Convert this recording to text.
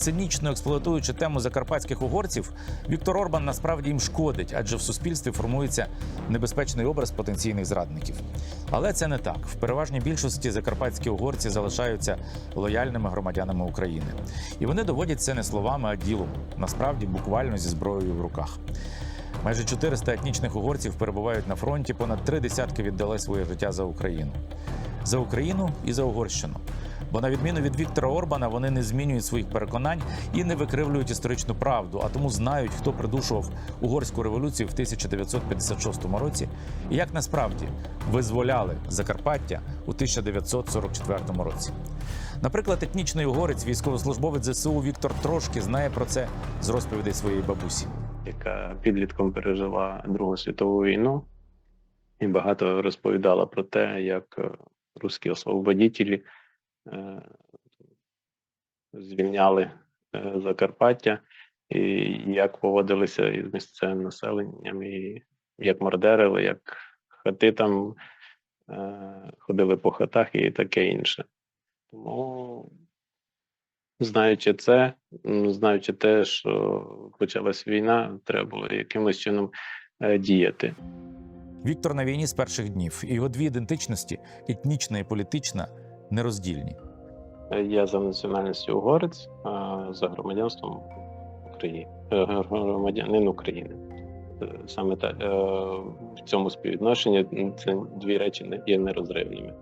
Цинічно експлуатуючи тему закарпатських угорців, Віктор Орбан насправді їм шкодить, адже в суспільстві формується небезпечний образ потенційних зрадників. Але це не так. В переважній більшості закарпатські угорці залишаються лояльними громадянами України. І вони доводять це не словами, а ділом. Насправді, буквально зі зброєю в руках. Майже 400 етнічних угорців перебувають на фронті. Понад три десятки віддали своє життя за Україну. За Україну і за Угорщину. Бо на відміну від Віктора Орбана, вони не змінюють своїх переконань і не викривлюють історичну правду, а тому знають, хто придушував угорську революцію в 1956 році і як насправді визволяли Закарпаття у 1944 році. Наприклад, етнічний угорець, військовослужбовець ЗСУ Віктор Трошки знає про це з розповідей своєї бабусі. яка підлітком пережила Другу світову війну, і багато розповідала про те, як русські освободітелі звільняли е, Закарпаття, і як поводилися із місцевим населенням, і як мордерили, як хати там е, ходили по хатах і таке інше. Тому Знаючи це, знаючи те, що почалась війна, треба було якимось чином е, діяти. Віктор на війні з перших днів, його дві ідентичності етнічна і політична нероздільні. Я за національністю угорець, а за громадянством України, е, громадянин України. Е, Саме так е, в цьому співвідношенні ці дві речі є нерозривними.